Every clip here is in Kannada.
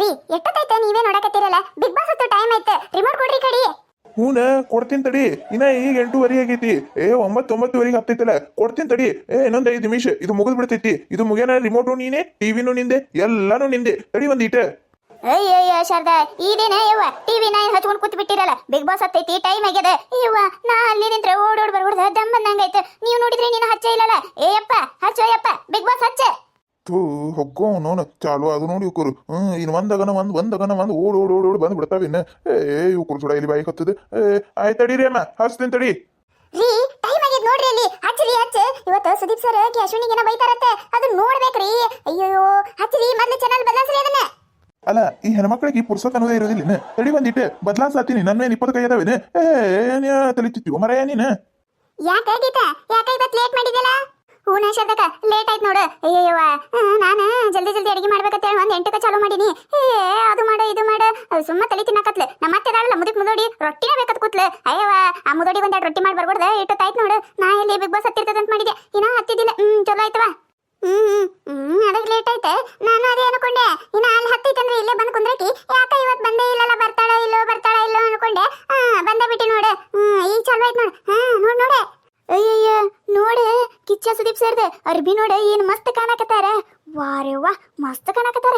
ರೀ ಎಷ್ಟೊತ್ತೈತೆ ನೀವೇ ನೋಡಕತ್ತಿರಲ್ಲ? ಬಿಗ್ ಬಾಸ್ ಹೊತ್ತು ಟೈಮ್ ಐತೆ ರಿಮೋಟ್ ಕೊಡ್ರಿ ಕಡಿ. ಹೂನ ಕೊಡ್ತೀನಿ ತಡಿ. ಇನ್ನ ಈಗ ಎಂಟೂವರೆ ಆಗೈತಿ. ಏ ಒಂಬತ್ತು ಒಂಬತ್ತುವರೆಗೆ ಹತ್ತೈತಲ್ಲ. ಕೊಡ್ತೀನಿ ತಡಿ. ಏ ಇನ್ನೊಂದು ಐದು ನಿಮಿಷ. ಇದು ಮುಗಿದ್ ಬಿಡ್ತೈತಿ ಇದು ಮುಗಿಯನ ರಿಮೋಟು ನೀನೆ ಟಿವಿನೂ ನಿಂದೆ ಎಲ್ಲಾನು ನಿಂದೆ. ತಡಿ ಒಂದ್ ಇಟ ಅಯ್ಯಯ್ಯ ಶಾರದಾ ಇದೇನ ಯವ್ವ ಟಿವಿ ನಾ ಹಚ್ಕೊಂಡು ಕೂತ್ ಬಿಟ್ಟಿರಲ್ಲ ಬಿಗ್ ಬಾಸ್ ಹತ್ತೈತಿ ಟೈಮ್ ಆಗ್ಯದ. ಯವ್ವ ನಾ ಅಲ್ಲಿ ನಿಂತ್ರೆ ಓಡೋಡ್ ಬರ್ಬಿಡ್ದ ದಮ್ ಬಂದಂಗೈತೆ ನೀವು ನೋಡಿದ್ರೆ ನೀನು ಹಚ್ಚ ಇಲ್ಲಲ್ಲ. ಏಯಪ್ಪ ಹಚ್ಚ ಯಪ್ಪ ಬಿಗ್ ಬಾಸ್ ಹಚ್ಚ. ಥೂ ಹೊಗ್ಗೋ ನೋನ ಚಾಲು ಅದು ನೋಡಿ ಇವ್ಕರು. ಹ್ಮ್ ಇನ್ ಒಂದಗನ ಒಂದು ಒಂದಗನ ಒಂದು ಓಡ್ ಓಡ್ ಓಡ್ ಓಡ್ ಬಂದು ಬಿಡ್ತಾವೆ ಇನ್ನ. ಏ ಇವ್ಕರು ಸುಡ ಇಲ್ಲಿ ಬಾಯಿ ಹತ್ತದ. ಏ ಆಯ್ತು ತಡೀರಿ ಅಮ್ಮ ಹಚ್ತೀನಿ ತಡಿ. ರೀ ಟೈಮ್ ಆಗ್ಯದ ನೋಡ್ರಿ ಅಲ್ಲಿ. ಹಚ್ಚ್ರಿ ಹಚ್ಚ. ಇವತ್ತು ಸುದೀಪ್ ಸರ್ ಅಶ್ವಿನಿಗೆನ ಬೈತಾರತ್ತೆ. ಅದು ನೋಡ್ಬೇಕ್ರಿ ಅಯ್ಯೋ ಹಚ್ಚ್ರಿ ಮೊದ್ಲು ಚಾನಲ್ ಬದಲಾಸ್ರಿ ಅದನ್ನ. ಅಲ್ಲ ಈ ಹೆಣ್ಮಕ್ಳಿಗೆ ಈ ಪುರ್ಸತ್ ಅನ್ನೋದೇ ಇರೋದಿಲ್ಲ ಇನ್ನ. ತಡಿ ಬಂದಿಟ್ಟು ಬದಲಾಸಾತೀನಿ ನನ್ನ ಮೇಲೆ ಇಪ್ಪತ್ತು ಕೈ ಅದಾವೇನೆ. ಏ ಏನ್ ತಲಿತಿತ್ತೀವ ಮರ ನೀನು. ಯಾಕ ಗೀತಾ? ಯಾಕ ಇವತ್ತು ಲೇಟ್ ಮಾಡಿದಲ್ಲ ಹೂನ ಶಬ್ದಕ ಲೇಟ್ ಆಯ್ತು ನೋಡು. ಅಯ್ಯಯ್ಯವ ನಾನು ಜಲ್ದಿ ಜಲ್ದಿ ಅಡಿಗೆ ಮಾಡ್ಬೇಕಂತೇಳಿ ಒಂದು ಎಂಟಕ್ಕೆ ಚಾಲು ಮಾಡೀನಿ. ಏ, ಅದು ಮಾಡು, ಇದು ಮಾಡು. ಸುಮ್ಮ ತಲೆ ತಿನ್ನಕತ್ಲೆ. ನಮ್ಮ ಅತ್ತೆ ಅದಾಳಲ್ಲ ಮುದಕ್ ಮುದೋಡಿ ರೊಟ್ಟಿನೇ ಬೇಕತ್ ಕೂತ್ಲೆ. ಅಯ್ಯವ ಆ ಮುದೋಡಿ ಒಂದೆರಡು ರೊಟ್ಟಿ ಮಾಡಿ ಬರ್ಬಾರ್ದ. ಇಟ್ಟತ್ತಾಯ್ತು ನೋಡು. ನಾ ಎಲ್ಲಿ ಬಿಗ್ ಬಾಸ್ ಹತ್ತಿರ್ತದಂತ ಮಾಡಿದೆ ಇನ್ನ ಹತ್ತಿದ್ದಿಲ್ಲ. ಹ್ಮ್, ಚಲೋ ಆಯ್ತವ ಹ್ಮ್ ಅದಕ್ಕೆ ಲೇಟ್ ಐತೆ ನಾನು ಅದೇ ಅನ್ಕೊಂಡೆ. ಇನ್ನ ಅಲ್ಲಿ ಹತ್ತೈತಂದ್ರೆ ಇಲ್ಲೇ ಬಂದು ಕುಂದ್ರಕಿ. ಯಾಕ ಇವತ್ತು ಬಂದೇ ಇಲ್ಲಲ್ಲ, ಬರ್ತಾಳ ಇಲ್ಲೋ ಬರ್ತಾಳ ಇಲ್ಲೋ ಅನ್ಕೊಂಡೆ. ಹಾ ಬಂದ ಬಿಟ್ಟಿ ನೋಡು. ಹ್ಮ್, ಈಗ ಚಲೋ ಆಯ್ತು ನೋಡು. ಹಾ, ನೋಡ್, ನೋಡೆ. ಅಯ್ಯಯ್ಯ, ನೋಡೆ, ಕಿಚ್ಚ ಸುದೀಪ್ ಸೇರ್ದೆ, ಅರ್ಬಿ ನೋಡೆ, ಏನ್ ಮಸ್ತ್ ಕಾಣಕತ್ತಾರ. ವಾರೆ ವಾ ಮಸ್ತ್ ಕಾಣಕತ್ತಾರ.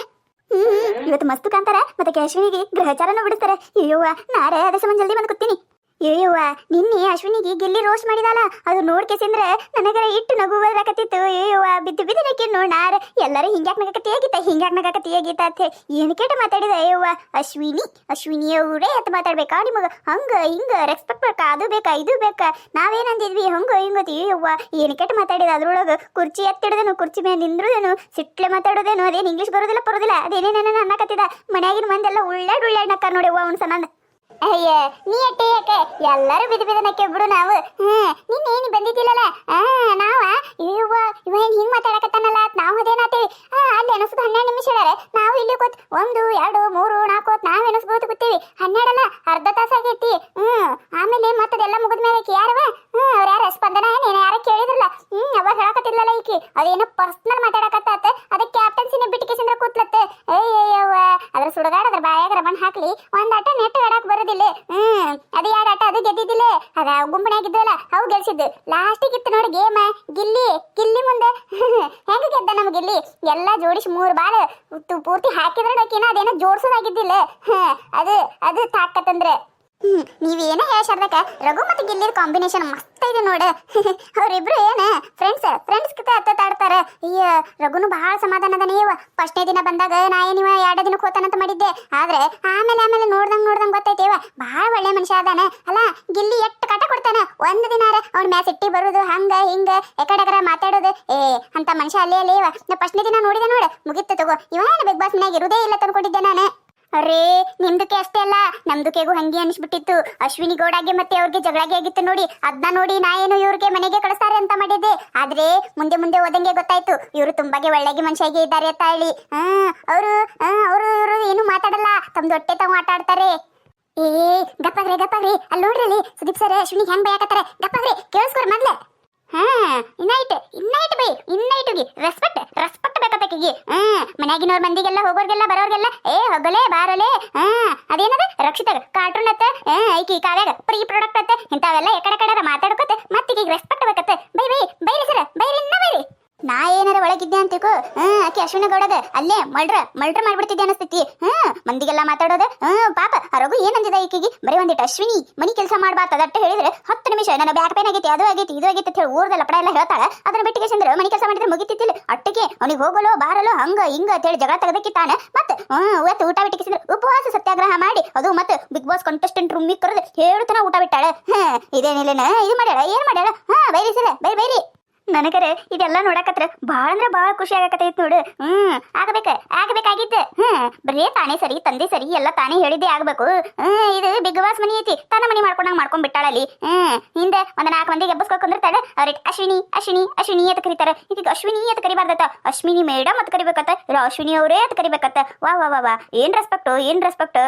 ಹ್ಮ್ ಇವತ್ತು ಮಸ್ತ್ ಕಾಣ್ತಾರ, ಮತ್ತೆ ಕೇಶವಿಗೆ ಗ್ರಹಚಾರನು ಬಿಡಿಸ್ತಾರೆ. ಅಯ್ಯೋ ನಾರೇ ಅದೇ ಸಮಯ ಜಲ್ದಿ ಬಂದು ಅಯ್ಯವ್ವ ನಿನ್ನೆ ಅಶ್ವಿನಿಗೆ ಗಿಲ್ಲಿ ರೋಸ್ಟ್ ಮಾಡಿದಾಳ. ಅದು ನೋಡ್ಕೆಸಿಂದ್ರ ನನಗರ ಇಟ್ಟು ನಗು ಬರಕತ್ತಿತ್ತು. ಅಯ್ಯವ್ವ ಬಿದ್ದು ಬಿದ್ದು ನಕ್ಕಿ ನೋಡ್ ನಾರ. ಎಲ್ಲರೂ ಹಿಂಗ್ಯಾಕ್ ನಗಕತ್ತಿ ಆಗಿತ್ತ, ಹಿಂಗ್ಯಾಕ್ ನಗಕತ್ತಿ ಆಗಿತ್ತ ಅಂತ ಏನು ಕೇಟ ಮಾತಾಡಿದ ಅಯ್ಯವ್ವ ಅಶ್ವಿನಿ ಅಶ್ವಿನಿ ಅವರೇ ಅಂತ ಮಾತಾಡ್ಬೇಕಾ ನಿಮಗೆ? ಹಂಗ, ಹಿಂಗ ರೆಸ್ಪೆಕ್ಟ್ ಬೇಕಾ? ಅದು ಬೇಕಾ? ಇದು ಬೇಕಾ? ನಾವೇನಂದಿದ್ವಿ ಹಂಗ, ಹಿಂಗ ಅಯ್ಯವ್ವ ಏನು ಕೆಟ್ಟ ಮಾತಾಡಿದ ಅದ್ರೊಳಗ? ಕುರ್ಚಿ ಎತ್ತಿಡದೇನು? ಕುರ್ಚಿ ಮೇಲೆ ನಿಂದ್ರದೇನು? ಸಿಟ್ಲೆ ಮಾತಾಡೋದೇನು? ಅದೇನು ಇಂಗ್ಲಿಷ್ ಬರೋದಿಲ್ಲ ಬರೋದಿಲ್ಲ ಅದೇನೇನೇನ ಅನ್ನಕತ್ತಿದ? ಮನ್ಯಾಗಿನ ಮಂದೆಲ್ಲ ಉಳ್ಳಾಡ್ ಉಳ್ಳಾಡ್ ನಕ್ಕ ನೋಡಿ ಅವ್ನ ಸನಂದ ಅಯ್ಯ, ನೀ ಅಟ್ಟೆ ಯಾಕೆ? ಎಲ್ಲರೂ ಬಿದ್ದು ಬಿದ್ದನಕ್ಕೆ ಬಿಡು ನಾವು. ಹ್ಮ್, ನಿನ್ನೆ ನೀ ಬಂದಿದ್ದಿಲ್ಲಲ್ಲ? ಆ, ನಾವ? ಇವ ಇವ ಏನ್ ಹಿಂಗ್ ಮಾತಾಡಕತ್ತಾನಲ್ಲ? ನಾವು ಅದೇನಾತೇವಿ ಆ, ಅಲ್ಲಿ ಅನಸ್ದು ಹನ್ನೆರಡು ನಿಮಿಷ ಹೇಳಾರೆ ನಾವು ಇಲ್ಲಿ ಕೂತ್ ಒಂದು, ಎರಡು, ಮೂರು, ನಾಲ್ಕು ನಾವ್ ಎನಸ್ಬೋದು ಕೂತೀವಿ. ಹನ್ನೆರಡಲ್ಲ? ಅರ್ಧ ತಾಸ ಆಗೈತಿ ಹ್ಮ್ ಆಮೇಲೆ ಮತ್ತದೆಲ್ಲ ಮುಗಿದ ಮೇಲೆ ಆಕಿ ಯಾರವ ಹ್ಮ್ ಅವ್ರ ಯಾರ ಸ್ಪಂದನ ನೀನ್ ಯಾರ ಕೇಳಿದ್ರಲ್ಲ ಹ್ಮ್ ಅವಾಗ ಹೇಳಕತ್ತಿರ್ಲಲ್ಲ ಈಕಿ ಅದೇನೋ ಪರ್ಸನಲ್ ಮಾತಾಡಕತ್ತಾತ ಅದಕ್ಕೆ ಕ್ಯಾಪ್ಟನ್ಸಿನ ಬಿಟ್ಟಿಗೆ ಕೂತ್ಲತ್ತೆ ಅಯ್ಯಯ್ಯವ್ವ ಅದ್ರ ಸುಡಗಾಡ ಅದ್ರ ಬಾಯಾಗ ರಮಣ್ ಹಾಕ್ಲಿ ಒಂದ್ ಆಟ ನೆಟ್ ಆಡಕ್ ಬರೋದಿಲ್ಲ ಹ್ಮ್ ಅದು ಎರಡು ಆಟ ಅದು ಗೆದ್ದಿದ್ದಿಲ್ಲ ಅದ ಗುಂಪನಾಗಿದ್ದಲ್ಲ ಲಾಸ್ಟ್ ಲಾಸ್ಟಿಗೆ ಇತ್ತು ನೋಡಿ ಗೇಮ್ ಗಿಲ್ಲಿ ಗಿಲ್ಲಿ ಮುಂದೆ. ಹೆಂಗ ಗೆದ್ದ ನಮ್ ಗಿಲ್ಲಿ? ಎಲ್ಲ ಜೋಡಿಸಿ ಮೂರು ಬಾಲ್. ಪೂರ್ತಿ ಹಾಕಿದ್ರೆ ಅದೇನೋ ಜೋಡಿಸೋದಾಗಿದ್ದಿಲ್ಲ. ಅದು ಅದು ತಾಕತ್ತಂದ್ರೆ ಹ್ಮ್, ನೀವೇನ ಹೇಳ್ಸಾರ್ದಕ್ಕ ರಘು ಮತ್ತೆ ಗಿಲ್ಲಿರ್ ಕಾಂಬಿನೇಷನ್ ಮಸ್ತ್ ಇದೆ ನೋಡ. ಅವರಿಬ್ರು ಏನ? ಫ್ರೆಂಡ್ಸ್ ಫ್ರೆಂಡ್ಸ್ ಕಿತ ಹತ್ತಾಡ್ತಾರ ಅಯ್ಯ ರಘುನು ಬಹಳ ಸಮಾಧಾನ ಅದ ನೀವು ಫಸ್ಟ್ನೇ ದಿನ ಬಂದಾಗ ನಾ ಏನಿವ ಎರಡು ದಿನಕ್ಕೆ ಹೋತಾನಂತ ಮಾಡಿದ್ದೆ. ಆದ್ರೆ, ಆಮೇಲೆ ಆಮೇಲೆ ನೋಡ್ದಂಗ್ ನೋಡ್ದಂಗ್ ಗೊತ್ತೈತೇವ ಬಹಳ ಒಳ್ಳೆ ಮನುಷ್ಯ ಅದಾನ. ಅಲ್ಲ, ಗಿಲ್ಲಿ ಎಷ್ಟ್ ಕಟ ಕೊಡ್ತಾನ? ಒಂದ್ ದಿನ ಅವ್ನ ಮ್ಯಾ ಇಟ್ಟಿ ಬರುದು, ಹಂಗ, ಹಿಂಗ ಎಕಡೆಕರ ಮಾತಾಡೋದು. ಏ, ಅಂತ ಮನುಷ್ಯ ಅಲ್ಲೇ ಅಲ್ಲೇ ಇವ. ನಾ ಫಸ್ಟ್ನೇ ದಿನ ನೋಡಿದೆ ನೋಡ. ಮುಗಿತ್ತು ತಗೋ. ಇವ ಬಿಗ್ ಬಾಸ್ ಮನ್ಯಾಗ ಇರುದೇ ಇಲ್ಲ ತಂದ್ಕೊಂಡಿದ್ದೆ ನಾನು. ಅರೇ ನಿಮ್ದಕ್ಕೆ ಅಷ್ಟೇ ಅಲ್ಲ, ನಮ್ದಕ್ಕೆಗೂ ಹಂಗೆ ಅನಿಸ್ಬಿಟ್ಟಿತ್ತು. ಅಶ್ವಿನಿ ಗೌಡಗೆ ಮತ್ತೆ ಅವ್ರಿಗೆ ಜಗಳಾಗಿ ಆಗಿತ್ತು ನೋಡಿ ಅದನ್ನ ನೋಡಿ ನಾ ಏನು ಇವ್ರಿಗೆ ಮನೆಗೆ ಕಳಿಸ್ತಾರೆ ಅಂತ ಮಾಡಿದ್ದೆ. ಆದ್ರೆ ಮುಂದೆ ಮುಂದೆ ಓದಂಗೆ ಗೊತ್ತಾಯ್ತು, ಇವರು ತುಂಬಾಗೆ ಒಳ್ಳೆಗೆ ಮನುಷ್ಯಾಗೆ ಇದ್ದಾರೆ ಅಂತ ಹೇಳಿ. ಹಾ, ಅವರು ಅವರು, ಇವರು ಏನು ಮಾತಾಡಲ್ಲ, ತಮ್ದು ಹೊಟ್ಟೆ ತಾವು ಆಟ ಆಡ್ತಾರೆ. ಏ, ಗಪ್ಪಾಗ್ರಿ ಗಪ್ಪಾಗ್ರಿ. ಅಲ್ಲಿ ನೋಡ್ರಿ ಸುದೀಪ್ ಸರ್ ಅಶ್ವಿನಿ ಹೆಂಗ್ ಬಯಕತ್ತಾರೆ ಗಪ್ಪಾಗ್ರಿ ಕೇಳಿಸ್ಕೊರಿ ಮೊದ್ಲೆ. ಹಾ ಇನ್ನೈಟ್ ಇನ್ನೈಟ್ ಬೈ ಇನ್ನೈಟ್ಗೆ ರೆಸ್ಪೆಕ್ಟ್ ರೆಸ್ಪೆಕ್ಟ್ ಬೇಕಬೇಕಿಗೆ ಹ್ಮ್ ಮನ್ಯಾಗಿನವ್ರ ಮಂದಿಗೆಲ್ಲ, ಹೋಗೋರ್ಗೆಲ್ಲ, ಬರೋರ್ಗೆಲ್ಲ, ಏ, ಹೋಗಲೇ, ಬಾರಲೇ. ಹಾ ಅದೇನದ? ರಕ್ಷಿತಾಗ ಕಾರ್ಟೂನ್ ಅತ್ತ? ಐಕಿ ಕಾವ್ಯಾಗ ಪ್ರೀ ಪ್ರಾಡಕ್ಟ್ ಅತ್ತ? ಇಂಥವೆಲ್ಲ ಎಕಡೆ ಕಡೆ ಮಾತಾಡ್ಕೊತ ಮತ್ತೀಗ ರೆಸ್ಪೆಕ್ಟ್ ಬೇಕತ್ತ ಬೈ ಬೈ, ಬೈರಿ ಸರ, ಬೈರಿ, ಇನ್ನ ಬೈರಿ. ನಾ ಏನಾರ ಒಳಗಿದ್ದೆ ಅಂತಿಕೋ ಹ್ಮ್, ಆಕೆ ಅಶ್ವಿನ ಗೌಡದ ಅಲ್ಲೇ ಮಲ್ಡ್ರ ಮಲ್ಡ್ರ ಮಾಡ್ಬಿಡ್ತಿದ್ದೆ ಅನಸ್ತೈತಿ, ಹ್ಮ್, ಮಂದಿಗೆಲ್ಲ ಮಾತಾಡೋದ, ಹ್ಮ್, ಪಾಪ, ಆ ರಘು ಏನಂದಿದ ಈಕಿಗೆ? ಬರೀ ಒಂದಿಟ್ಟು ಅಶ್ವಿನಿ, ಮನಿ ಕೆಲಸ ಅದಟ್ಟ ಹೇಳಿದ್ರೆ ಹತ್ತು ನಿಮಿಷ, ನನ್ನ ಬ್ಯಾಕ್ ಪೇನ್ ಆಗೈತಿ, ಅದು ಆಗೈತಿ, ಇದು ಆಗೈತಿ ಅಂತ ಹೇಳಿ ಊರ್ದ ಲಪಡ ಎಲ್ಲ ಹೇಳ್ತಾಳ. ಅದನ್ನ ಬಿಟ್ಟಿಗೆ ಚಂದ್ರ, ಮನಿ ಕೆಲಸ ಮಾಡಿದ್ರೆ ಮುಗಿತಿತ್ತಿಲ್ಲ ಅಟ್ಟಿಗೆ ಅವ್ನಿಗೆ ಹೋಗಲು, ಬಾರಲು, ಹಂಗ, ಹಿಂಗ ಅಂತ ಹೇಳಿ ಜಗಳ ತೆಗೆದಕ್ಕಿತ್ತಾನ ಮತ್ತೆ, ಹ್ಮ್, ಇವತ್ತು ಊಟ ಬಿಟ್ಟಿಗೆ ಉಪವಾಸ ಸತ್ಯಾಗ್ರಹ ಮಾಡಿ, ಅದು ಮತ್ತೆ ಬಿಗ್ ಬಾಸ್ ಕಂಟೆಸ್ಟೆಂಟ್ ರೂಮಿಗೆ ಕರೆದು ಹೇಳುತ್ತಾನ ಊಟ ಬಿಟ್ಟಾಳೆ. ಹ್ಮ್ ಇದೇನಿಲ್ಲ ಇದು ಮಾಡ್ಯಾಳ, ಏನ್ ಮಾಡ್ಯಾಳ? ಹಾ, ಬೈರಿ ಸರ ಬೈರಿ ಬೈರಿ. ನನಗರೆ ಇದೆಲ್ಲ ನೋಡಕತ್ರ ಭಾಳ ಅಂದ್ರೆ ಭಾಳ ಖುಷಿ ಆಗಕತ್ತೈತ್ ನೋಡು. ಹ್ಮ್, ಆಗಬೇಕ, ಆಗಬೇಕಾಗಿತ್ತು. ಹ್ಮ್, ಬರೀ ತಾನೇ ಸರಿ, ತಂದೆ ಸರಿ, ಎಲ್ಲ ತಾನೇ ಹೇಳಿದ್ದೆ ಆಗ್ಬೇಕು. ಹ್ಮ್, ಇದು ಬಿಗ್ ಬಾಸ್ ಮನಿ ಐತಿ, ತನ್ನ ಮನಿ ಮಾಡ್ಕೊಂಡಂಗ್ ಮಾಡ್ಕೊಂಡ್ ಬಿಟ್ಟಾಳಲ್ಲಿ. ಹ್ಮ್, ಹಿಂದೆ ಒಂದ್ ನಾಲ್ಕು ಮಂದಿಗೆ ಎಬ್ಬಸ್ಕೊ ಅವ್ರಿಗೆ ಅವ್ರ ಅಶ್ವಿನಿ ಅಶ್ವಿನಿ ಅಶ್ವಿನಿ ಅಂತ ಕರೀತಾರೆ. ಇದಕ್ಕೆ ಅಶ್ವಿನಿ ಅಂತ ಕರಿಬಾರ್ದತ್ತ. ಅಶ್ವಿನಿ ಮೇಡಮ್ ಅಂತ ಕರಿಬೇಕತ್ತ. ಇಲ್ಲ, ಅಶ್ವಿನಿ ಅವರೇ ಅಂತ ಕರಿಬೇಕತ್ತ. ವಾ ವಾ ವಾ ವಾ, ಏನ್ ರೆಸ್ಪೆಕ್ಟ್ ಏನ್ ರೆಸ್ಪೆಕ್ಟ್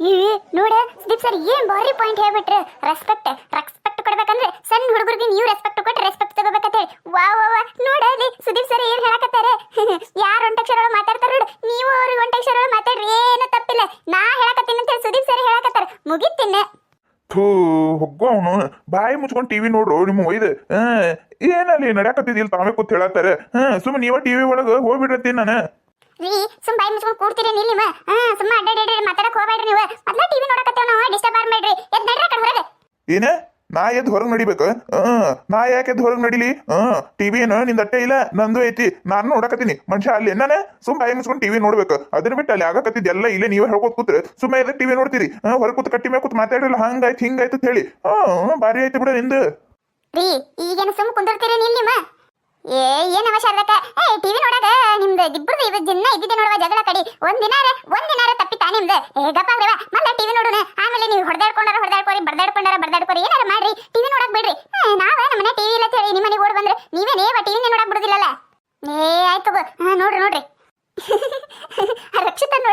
ಈ, ನೋಡ, ಸುದೀಪ್ ಸರ್, ಏನ್ ಭಾರಿ ಪಾಯಿಂಟ್ ಹೇಳ್ಬಿಟ್ರೆ. ರೆಸ್ಪೆಕ್ಟ್ ರೆಸ್ಪೆಕ್ಟ್ ಕೊಡ್ಬೇಕಂದ್ರೆ ಸಣ್ಣ ಹುಡುಗರಿಗೆ ನೀವು ರೆಸ್ಪೆಕ್ಟ್ ಕೊಟ್ಟು ರೆಸ್ಪೆಕ್ಟ್ ತಗೋಬೇಕಂತೆ ವಾ ವಾ ವಾ ನೋಡ ಅಲ್ಲಿ ಸುದೀಪ್ ಸರ್ ಏನ್ ಹೇಳಕತ್ತಾರೆ ಯಾರು ಒಂಟಕ್ಷರ ಮಾತಾಡ್ತಾರ ನೋಡು ನೀವು ಅವ್ರಿಗೆ ಒಂಟಕ್ಷರ ಮಾತಾಡ್ರಿ ಏನ್ ಥೂ ಹೊಗ್ಗು ಅವನು ಬಾಯಿ ಮುಚ್ಕೊಂಡು ಟಿವಿ ನೋಡ್ರು ನಿಮ್ಮ ಒಯ್ದು ಹಾ ಏನಲ್ಲಿ ನಡ್ಯಾಕತ್ತಿದ್ದಿಲ್ಲ ತಾವೇ ಕೂತ್ ಹೇಳತ್ತಾರ? ಹಾ ಸುಮ್ಮ ನೀವ ಟಿವಿ ಒಳಗ ಹೋಗ್ಬಿಡ್ರತ್ತೀನಿ ನಾನು? ರೀ ಸುಮ್ ಬಾಯಿ ಮುಚ್ಕೊಂಡು ಕೂಡ್ತೀರಿ ನೀವು? ನಿಮ್ಮ ಹಾ ಸುಮ್ಮ ಅಡ್ಡಾಡಿ ಮಾತಾಡಕ್ ಹೋಗ್ಬೇಡ್ರಿ ನೀವು. ಮೊದ್ಲ ಟಿವಿ ನೋಡಕತ್ತೇವ್ ನಾವು ಡಿಸ್ಟರ್ಬ್ ಮಾಡ್ಬೇಡ್ರಿ ಎದ್ ನಡ್ರಿ ಆ ಕಡೆ ಹೊರಗೆ. ಏನ? ನಾ ಎದ್ದು ಹೊರಗೆ ನಡಿಬೇಕು? ಹ್ಮ್ ನಾ ಯಾಕೆ ಎದ್ದು ಹೊರಗೆ ನಡಿಲಿ? ಹ್ಮ್ ಟಿವಿ ಏನು? ನಿಂದ ಅಟ್ಟೆ ಇಲ್ಲ? ನಂದು ಐತಿ. ನಾನು ನೋಡಕತ್ತೀನಿ. ಮನುಷ್ಯ ಅಲ್ಲಿ ನಾನು ಸುಮ್ ಬಾಯಿ ಮುಚ್ಕೊಂಡು ಟಿವಿ ನೋಡ್ಬೇಕು. ಅದನ್ನ ಬಿಟ್ಟು ಅಲ್ಲಿ ಆಗಕತ್ತಿದ್ ಎಲ್ಲ ಇಲ್ಲೇ ನೀವೇ ಹೇಳ್ಕೊತ ಕೂತ್ರೆ ಸುಮ್ಮನೆ ಇದ ಟಿವಿ ನೋಡ್ತೀರಿ? ಹೊರಗೆ ಕೂತ್ ಕಟ್ಟಿ ಮೇಲೆ ಕೂತ್ ಮಾತಾಡಿಲ್ಲ ಹಂಗಾಯ್ತು, ಹಿಂಗಾಯ್ತು ಅಂತ ಹೇಳಿ. ಹ್ಮ್ ಭಾರಿ ಆಯ್ತು ಬಿಡ ನಿಂದು. ರೀ, ಈಗೇನು ಸುಮ್ ಕುಂದಿರ್ತೀರಿ ನಿಮ್ಮ? ಏ ಏನವ ಶಾರದಕ್ಕ ಏ ಟಿವಿ ನೋಡಾಗ ನಿಮ್ದು ಇಬ್ಬರದು ಇವ ದಿನ ಇದ್ದಿದ್ದೆ ನೋಡುವ ಜಗಳ ಕಡಿ. ತಪ್ಪಿತಾ ನಿಮ್ದು ಏ ಗಪ್ಪ ಆಗ್ರವ ಮಲ್ಲ ಟಿವಿ ನೋಡೋಣ ಆಮೇಲೆ ನೀವು ಹೊಡೆದಾಡ್ಕೊಂಡಾರ ಹೊಡೆದಾಡ್ಕೋರಿ ಬಡ್ದಾಡ್ಕೊಂಡಾರ ಬಡ್ದಾಡ್ಕೋರಿ ಏನಾರ ಮಾಡ್ರಿ ಟಿವಿ ನೋಡಕ್ ಬಿಡ್ರಿ ಏ, ನಾವ ನಮ್ಮನೆ ಟಿವಿ ಇಲ್ಲ ಅಂತ ಹೇಳಿ ನಿಮ್ಮ ಮನೆಗೆ ಓಡ್ ಬಂದ್ರೆ ನೀವೇನೇ ಟಿವಿ ನೋಡಕ್ ಬಿಡುದಿಲ್ಲಲ್ಲ ಏ ಆಯ್ತು ಗೋ. ಹಾ ನೋಡ್ರಿ ನೋಡ್ರಿ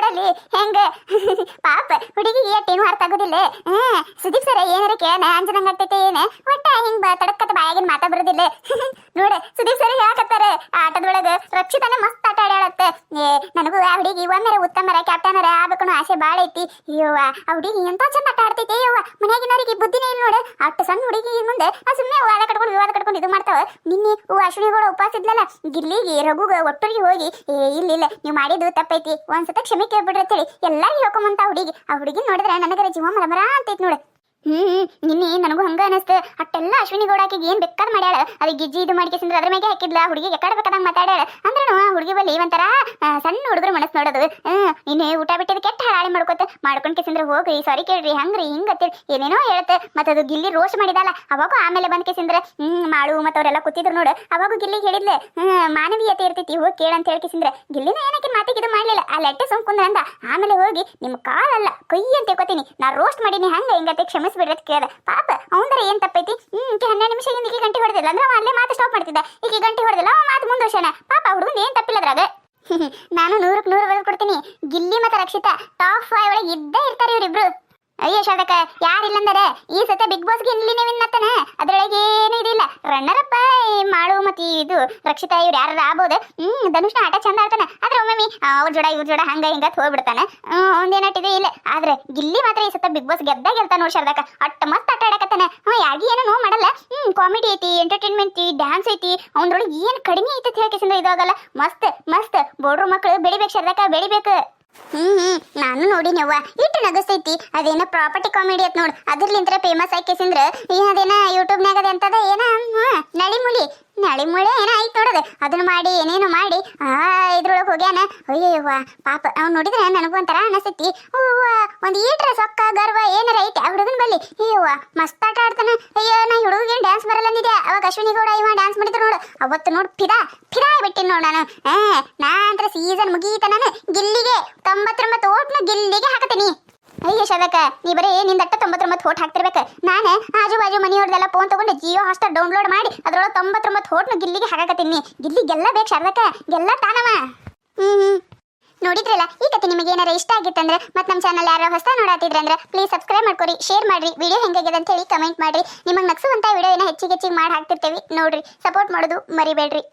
ನೋಡಲಿ ಹೆಂಗ? ಪಾಪ ಹುಡುಗಿಗೆ ಏನು ಅರ್ಥ ಆಗುದಿಲ್ಲ ಹ್ಮ್ ಸುದೀಪ್ ಸರ್ ಏನಾರ ಕೇಳನ ಅಂಜನಂಗ ಆಗ್ತೈತೆ ಏನ? ಒಟ್ಟ ಹಿಂಗ ತಡಕ್ಕತ್ತ ಬಾಯಾಗಿನ ಮಾತಾ ಬರೋದಿಲ್ಲ. ನೋಡ, ಸುದೀಪ್ ಸರ್ ಹೇಳಕತ್ತಾರ. ಆಟದೊಳಗ ರಕ್ಷಿತನ ಮಸ್ತ್ ಆಟ ಆಡ್ಯಾಳತ್ತ. ಏ, ನನಗೂ ಆ ಹುಡುಗಿ ಒಮ್ಮೆರ ಉತ್ತಮರ ಕ್ಯಾಪ್ಟನರ ಆಗ್ಬೇಕು ಆಸೆ ಬಾಳ ಐತಿ. ಅಯ್ಯವ್ವ ಆ ಹುಡುಗಿ ಎಂತ ಚಂದ ಆಟ ಆಡ್ತೈತಿ ಅಯ್ಯವ್ವ ಮನೆಯಾಗಿನವರಿಗೆ ಬುದ್ಧಿನೇ ಇಲ್ಲ ನೋಡ. ಅಷ್ಟು ಸಣ್ಣ ಹುಡುಗಿ ಮುಂದೆ ಸುಮ್ಮನೆ ವಾದ ಕಟ್ಕೊಂಡು ವಿವಾದ ಕಟ್ಕೊಂಡು ಇದು ಮಾಡ್ತಾವ. ನಿನ್ನೆ ಹೂ ಅಶ್ವಿನಿ ಉಪವಾಸ ಇದ್ಲಲ್ಲ ಗಿರ್ಲಿಗೆ ರಘುಗ ಒಟ್ಟರಿಗೆ ಹೋಗಿ, ಏ ಇಲ್ಲ ಇಲ್ಲ ನೀವು ಮಾಡಿದ್ದು ತಪ್ಪೈತಿ. ಒಂದ್ಸತ ಕ್ಷಮೆ ಕೇಳ್ಬಿಡ್ರಿ ಅಂತೇಳಿ ಎಲ್ಲಾರು ಹೇಳ್ಕೊಂಬಂತ ಹುಡುಗಿ. ಆ ಹುಡುಗಿ ನೋಡಿದ್ರೆ ನನಗರ ಜೀವ ಮರಮರ ಅಂತೈತಿ ನೋಡು. ಹ್ಮ್ ನಿನ್ನೆ ನನಗೂ ಹಂಗ ಅನಸ್ತ. ಅಟ್ಟೆಲ್ಲ ಅಶ್ವಿನಿ ಗೌಡಾಕಿಗೆ ಏನ್ ಬೇಕಾದ್ ಮಾಡ್ಯಾಳ. ಅದ ಗಿಜ್ಜಿ ಇದು ಮಾಡ್ಕೇಸಿಂದ್ರ ಅದ್ರ ಮೇಲೆ ಹಾಕಿದ್ಲ. ಹುಡುಗಿ ಎಕಡೆ ಬೇಕಾದಂಗ ಮಾತಾಡ್ಯಾಳ. ಅಂದ್ರೂ ಆ ಹುಡುಗಿ ಬಲ್ಲಿ ಒಂಥರ ಸಣ್ಣ ಹುಡುಗರ ಮನಸ್ಸು ನೋಡೋದು. ಹ್ಮ್ ನಿನ್ನೆ ಊಟ ಬಿಟ್ಟಿದ್ ಕೆಟ್ಟ ಹಾಳಿ ಮಾಡ್ಕೊತ. ಮಾಡ್ಕೊಂಡ್ ಕೇಸಿಂದ್ರ ಹೋಗ್ರಿ ಸಾರಿ ಕೇಳ್ರಿ, ಹಂಗ್ರಿ, ಹಿಂಗ್ ಏನೇನೋ ಹೇಳುತ್ತೆ. ಮತ್ತ ಅದು ಗಿಲ್ಲಿ ರೋಸ್ಟ್ ಮಾಡಿದಲ್ಲ ಅವಾಗ ಆಮೇಲೆ ಬಂದ್ ಕೇಸಿಂದ್ರ ಹ್ಮ್, ಮಾಡು, ಮತ್ತ ಅವರೆಲ್ಲ ಕೂತಿದ್ರು ನೋಡು. ಅವಾಗ ಗಿಲ್ಲಿ ಹೇಳಿದ್ಲೆ. ಹ್ಮ್, ಮಾನವೀಯತೆ ಇರ್ತೈತಿ, ಹೋಗಿ ಕೇಳಂತ ಹೇಳ್ಕೇಸಿಂದ್ರ ಗಿಲ್ಲಿನ ಏನಕ್ಕೆ ಮಾತಿಗೆ ಇದು ಮಾಡ್ಲಿಲ್ಲ. ಆ ಲೆಟ್ಟೆ ಸುಮ್ಕುಂದ್ರ ಅಂದ ಆಮೇಲೆ ಹೋಗಿ ನಿಮ್ ಕಾಲಲ್ಲ ಕೈ ಅಂತ ತಿಳ್ಕೊತೀನಿ. ನಾ ರೋಸ್ಟ್ ಮಾಡೀನಿ, ಹಂಗ ಹಿಂಗತ್ತೆ ಕ್ಷಮಿಸ್ಬಿಡ್ರಿ ಅಂತ ಕೇಳ್ದ ಪಾಪ ಅವಂದ್ರ ಏನ್ ತಪ್ಪೈತಿ? ಈಕೆ ಹನ್ನೆರಡು ನಿಮಿಷ ಹಿಂದೆ ಈಕೆ ಗಂಟೆ ಹೊಡೆದಿಲ್ಲ ಅಂದ್ರೆ ಅವ ಅಲ್ಲೇ ಮಾತು ಸ್ಟಾಪ್ ಮಾಡ್ತಿದ್ದ. ಈಕೆ ಗಂಟೆ ಹೊಡೆದಿಲ್ಲ ಅವ ಮಾತು ಮುಂದೋಷಣ ಪಾಪ ಹುಡುಗನ್ ಏನ್ ತಪ್ಪಿಲ್ಲ ಅದ್ರಾಗ. ನಾನು ನೂರಕ್ಕೆ ನೂರು ಬರೆದು ಕೊಡ್ತೀನಿ. ಗಿಲ್ಲಿ ಮತ್ತೆ ರಕ್ಷಿತಾ ಟಾಪ್ ಫೈವ್ ಒಳಗೆ ಇದ್ದೇ ಇರ್ತಾರೆ ಇವ್ರಿಬ್ರು. ಅಯ್ಯೋ ಶಾದಕ ಯಾರಿಲ್ಲಂದರೆ? ಈ ಸತ ಬಿಗ್ ಬಾಸ್ಗೆ ಇಲ್ಲಿನೇ ವಿನ್ನತ್ತನ ಅದರೊಳಗೆ ಏನು ಇದಿಲ್ಲ. ರನ್ನರ್ ಮಾಡು ಮತ್ತು ಇದು ರಕ್ಷಿತಾ ಇವ್ರು ಯಾರು ಆಗ್ಬೋದು. ಹ್ಮ್, ಧನುಷ್ನ ಆಟ ಚಂದ ಆಡ್ತಾನೆ. ಆದ್ರೆ ಒಮ್ಮೆ ಅವ್ರ ಜೋಡ, ಇವ್ರ ಜೋಡ ಹಂಗ ಹಿಂಗ ಹೋಗ್ಬಿಡ್ತಾನೆ. ಒಂದೇನಾಟಿದೆ ಇಲ್ಲ. ಆದ್ರೆ ಗಿಲ್ಲಿ ಮಾತ್ರ ಈ ಸತ ಬಿಗ್ ಬಾಸ್ ಗೆದ್ದ ಗೆಲ್ತಾನ ನೋಡಿ ಶಾರದಕ್ಕ. ಅಟ್ಟ ಮಸ್ತ್ ಆಟ ಆಡಕತ್ತಾನೆ. ಹ್ಞೂ ಯಾಗಿ ಏನೋ ನೋವು ಮಾಡಲ್ಲ. ಹ್ಮ್ ಕಾಮಿಡಿ ಐತಿ ಎಂಟರ್ಟೈನ್ಮೆಂಟ್ ಐತಿ ಡ್ಯಾನ್ಸ್ ಐತಿ. ಅವ್ನೊಳಗೆ ಏನು ಕಡಿಮೆ ಐತಿ ಅಂತ ಹೇಳಕ್ಕೆ ಇದಾಗಲ್ಲ. ಮಸ್ತ್ ಮಸ್ತ್. ಬೋಡ್ರು ಮಕ್ಕಳು ಬೆಳಿಬೇಕು ಶಾರದಕ್ಕ, ಬೆಳಿಬೇಕು. ಹ್ಮ್ ಹ್ಮ್. ನಾನು ನೋಡಿನವ್ವ ಇಟ್ಟು ನಗಸ್ತೈತಿ. ಅದೇನ ಪ್ರಾಪರ್ಟಿ ಕಾಮಿಡಿ ಅಂತ ನೋಡ್. ಅದ್ರಲಿಂತ್ರ ಫೇಮಸ್ ಆಕೇಸಿಂದ್ರ ಅದೇನ ಯೂಟ್ಯೂಬ್ನಾಗ ಅದ ಎಂತದ ಏನ? ಹ್ಮ್, ನಳಿಮುಳಿ ನಳಿಮುಳಿ ಏನ ಐತ್ ನೋಡದ? ಅದನ್ನ ಮಾಡಿ, ಏನೇನು ಮಾಡಿ. ಆ, ಇದ್ರೊಳಗೆ ಹೋಗ್ಯಾನ. ಅಯ್ಯವ್ವ ಪಾಪ, ಅವ್ನು ನೋಡಿದ್ರೆ ನನಗೂ ಒಂಥರ ಅನಸ್ತೈತಿ. ಒಂದ್ ಈಟ್ರ ಸೊಕ್ಕ, ಗರ್ವ, ಏನಾರ ಐತಿ? ಆ ಹುಡುಗನ ಬಲ್ಲಿ. ಅಯ್ಯವ್ವ ಮಸ್ತ್ ಆಟ ಆಡ್ತಾನ. ಅಯ್ಯೋ, ನಾ ಹುಡುಗಿಗೆ ಡ್ಯಾನ್ಸ್ ಬರಲ್ಲ ಅಂದಿದ್ದೆ ಅವಾಗ ಅಶ್ವಿನಿ ಗೌಡ, ಇವ ಡ್ಯಾನ್ಸ್ ಮಾಡಿದ್ರು ನೋಡು. ಅವತ್ತು ನೋಡು ಫಿದಾ ಫಿದಾ ಬಿಟ್ಟಿನಿ ನೋಡು ನಾನು. ನಾ ಅಂತ ಸೀಸನ್ ಮುಗೀತ ನಾನು. ಗಿಲ್ಲಿಗೆ, ತೊಂಬತ್ತೊಂಬತ್ತು ಓಟ್ನು ಗಿಲ್ಲಿಗೆ ಹಾಕತೀನಿ ಅಯ್ಯ ಶದಕ ನೀ ಬರೀ ನಿಂದಟ್ಟ ತೊಂಬತ್ತೊಂಬತ್ತು ಹೋಟ್ ಹಾಕ್ತಿರ್ಬೇಕು. ನಾನು ಆಜು ಬಾಜು ಮನೆಯವ್ರದೆಲ್ಲ ಫೋನ್ ತಗೊಂಡು ಜಿಯೋ ಹಾಸ್ಟರ್ ಡೌನ್ಲೋಡ್ ಮಾಡಿ ಅದ್ರೊಳಗೆ ತೊಂಬತ್ತೊಂಬತ್ತು ಹೋಟ್ನು ಗಿಲ್ಲಿಗೆ ಹಾಕಕತ್ತೀನಿ. ಗಿಲ್ಲಿ ಗೆಲ್ಲ ಬೇಕು ಶರದಕ ಗೆಲ್ಲ ತಾನವ. ಹ್ಮ್ ಹ್ಞೂ ನೋಡಿದ್ರಲ್ಲ, ಈ ಕತೆ ನಿಮಗೆ ಏನಾರ ಇಷ್ಟ ಆಗಿತ್ತಂದ್ರೆ ಮತ್ತೆ ನಮ್ಮ ಚಾನಲ್ ಯಾರೋ ಹೊಸ ನೋಡಾತಿದ್ರೆ ಅಂದ್ರೆ ಪ್ಲೀಸ್ ಸಬ್ಸ್ಕ್ರೈಬ್ ಮಾಡ್ಕೊರಿ ಶೇರ್ ಮಾಡ್ರಿ ವಿಡಿಯೋ ಹೆಂಗಾಗಿದೆ ಅಂತ ಹೇಳಿ ಕಮೆಂಟ್ ಮಾಡ್ರಿ. ನಿಮಗೆ ನಕ್ಸುವಂತ ವಿಡಿಯೋ ಏನೋ ಹೆಚ್ಚಿಗೆ ಹೆಚ್ಚಿಗೆ ಮಾಡಿ ಹಾಕ್ತಿರ್ತೀವಿ. ನೋಡ್ರಿ ಸಪೋರ್ಟ್ ಮಾಡೋದು ಮರಿಬೇಡ್ರಿ.